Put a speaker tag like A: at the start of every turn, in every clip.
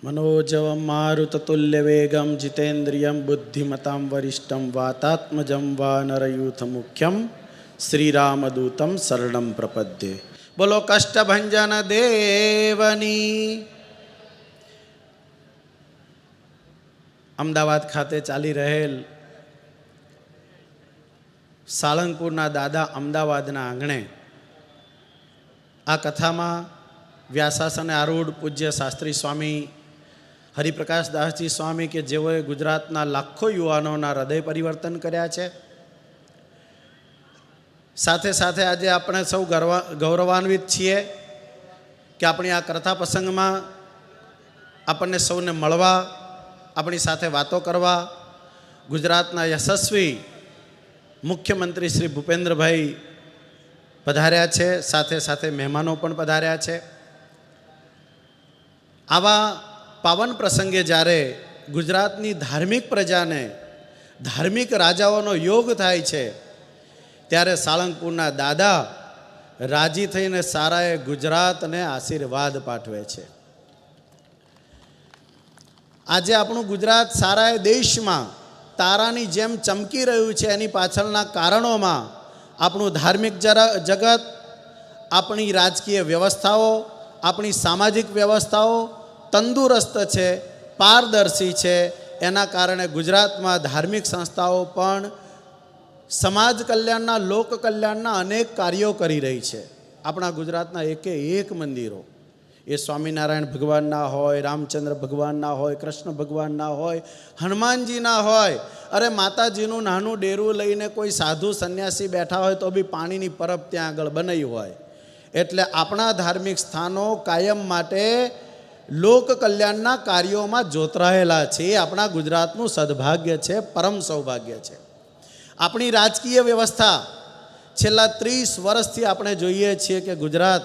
A: मनोजवं मारुततुल्यवेगं जितेन्द्रियं बुद्धिमतां वरिष्ठं वातात्मजं वानरयूथमुख्यं શ્રીરામદૂતમ શરણમ પ્રપદ્યે બોલો કષ્ટભંજન દેવની અમદાવાદ ખાતે ચાલી રહેલ સાળંગપુરના દાદા અમદાવાદના આંગણે આ કથામાં વ્યાસાસને આરૂઢ પૂજ્ય શાસ્ત્રી સ્વામી હરિપ્રકાશ દાસજી સ્વામી કે જેઓએ ગુજરાતના લાખો યુવાનોના હૃદય પરિવર્તન કર્યા છે. સાથે સાથે આજે આપણે સૌ ગર્વ, ગૌરવાન્વિત છીએ કે આપણી આ કથા પ્રસંગમાં આપણને સૌને મળવા, આપણી સાથે વાતો કરવા ગુજરાતના યશસ્વી મુખ્યમંત્રી શ્રી ભૂપેન્દ્રભાઈ પધાર્યા છે. સાથે સાથે મહેમાનો પણ પધાર્યા છે. આવા પાવન પ્રસંગે જ્યારે ગુજરાતની ધાર્મિક પ્રજાને ધાર્મિક રાજાઓનો યોગ થાય છે, ત્યારે સાળંગપુરના દાદા રાજી થઈને સારાએ ગુજરાતને આશીર્વાદ પાઠવે છે. આજે આપણું ગુજરાત સારાએ દેશમાં તારાની જેમ ચમકી રહ્યું છે, એની પાછળના કારણોમાં આપણું ધાર્મિક જગત, આપણી રાજકીય વ્યવસ્થાઓ, આપણી સામાજિક વ્યવસ્થાઓ તંદુરસ્ત છે, પારદર્શી છે. એના કારણે ગુજરાતમાં ધાર્મિક સંસ્થાઓ પણ સમાજ કલ્યાણના, લોક કલ્યાણના અનેક કાર્યો કરી રહી છે. આપણા ગુજરાતના એકે એક મંદિરો. એ સ્વામિનારાયણ ભગવાનના હોય, રામચંદ્ર ભગવાનના હોય, કૃષ્ણ ભગવાનના હોય, હનુમાનજીના હોય. અરે માતાજીનું નાનું ડેરું લઈને કોઈ સાધુ સંન્યાસી બેઠા હોય તો બી પાણીની પરબ ત્યાં આગળ બનાવી હોય. એટલે આપણા ધાર્મિક સ્થાનો કાયમ માટે લોક કલ્યાણના કાર્યોમાં જોતરાયેલા છે. એ આપણા ગુજરાતનું સદભાગ્ય છે, પરમ સૌભાગ્ય છે. આપણી રાજકીય વ્યવસ્થા છેલ્લા ત્રીસ વર્ષથી આપણે જોઈએ છીએ કે ગુજરાત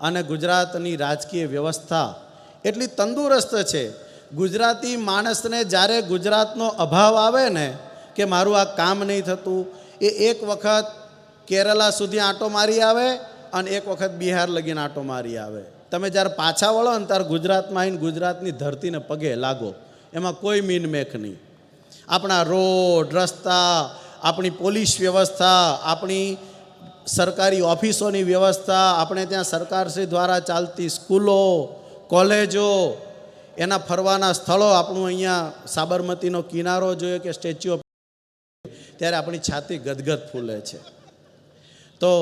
A: અને ગુજરાતની રાજકીય વ્યવસ્થા એટલી તંદુરસ્ત છે. ગુજરાતી માણસને જ્યારે ગુજરાતનો અભાવ આવે ને કે મારું આ કામ નહીં થતું, એ એક વખત કેરલા સુધી આંટો મારી આવે અને એક વખત બિહાર લગીને આંટો મારી આવે. તમે જ્યારે પાછા વળો ને ત્યારે ગુજરાતમાં આવીને ગુજરાતની ધરતીને પગે લાગો. એમાં કોઈ મીનમેખ નહીં. આપણા રોડ, રસ્તા, આપણી પોલીસ વ્યવસ્થા, આપણી સરકારી ઓફિસોની વ્યવસ્થા, આપણે ત્યાં સરકારશ્રી દ્વારા ચાલતી સ્કૂલો, કોલેજો, એના ફરવાના સ્થળો, આપણું અહીંયા સાબરમતીનો કિનારો જોઈએ કે સ્ટેચ્યુ ઓફ ત્યારે આપણી છાતી ગદગદ ફૂલે છે. તો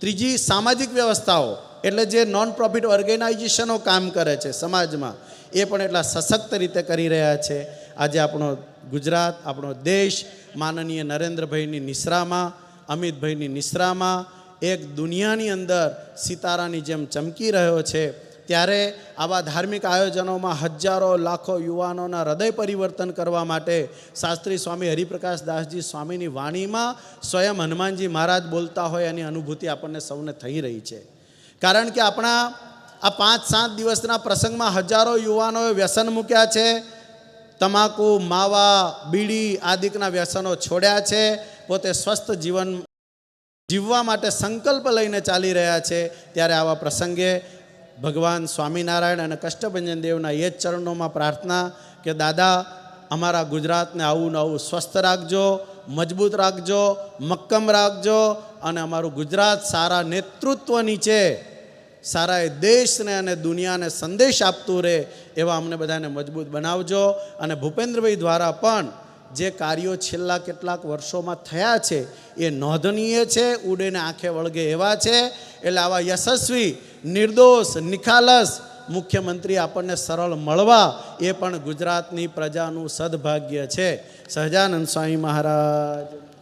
A: ત્રીજી સામાજિક વ્યવસ્થાઓ. એટલે જે નોન પ્રોફિટ ઓર્ગેનાઇઝેશનો કામ કરે છે સમાજમાં, એ પણ એટલા સશક્ત રીતે કરી રહ્યા છે. આજે આપણો ગુજરાત, આપણો દેશ માનનીય નરેન્દ્રભાઈની નિશ્રામાં અમિતભાઈની નિશ્રામાં એક દુનિયાની અંદર સિતારાની જેમ ચમકી રહ્યો છે. ત્યારે આવા ધાર્મિક આયોજનોમાં હજારો, લાખો યુવાનોના હૃદય પરિવર્તન કરવા માટે શાસ્ત્રી સ્વામી હરિપ્રકાશ દાસજી સ્વામીની વાણીમાં સ્વયં હનુમાનજી મહારાજ બોલતા હોય એની અનુભૂતિ આપણને સૌને થઈ રહી છે. કારણ કે આપણા આ પાંચ સાત દિવસના પ્રસંગમાં હજારો યુવાનોએ વ્યસન મૂક્યા છે, તમાકુ, માવા, બીડી આદિકના વ્યસનો છોડ્યા છે, પોતે સ્વસ્થ જીવન જીવવા માટે સંકલ્પ લઈને ચાલી રહ્યા છે, ત્યારે આવા પ્રસંગે ભગવાન સ્વામિનારાયણ અને કષ્ટભંજન દેવના એ જ ચરણોમાં પ્રાર્થના કે, દાદા, અમારા ગુજરાતને આવું ને આવું સ્વસ્થ રાખજો, મજબૂત રાખજો, મક્કમ રાખજો અને અમારું ગુજરાત સારા નેતૃત્વ નીચે સારા એ દેશને અને દુનિયાને સંદેશ આપતું રહે એવા અમને બધાને મજબૂત બનાવજો. અને ભૂપેન્દ્રભાઈ દ્વારા પણ જે કાર્યો છેલ્લા કેટલાક વર્ષોમાં થયા છે, એ નોંધનીય છે, ઉડેને આંખે વળગે એવા છે. એટલે આવા યશસ્વી, નિર્દોષ, નિખાલસ મુખ્યમંત્રી આપણને સરળ મળવા એ પણ ગુજરાતની પ્રજાનું સદભાગ્ય છે. સહજાનંદ સ્વામી મહારાજ.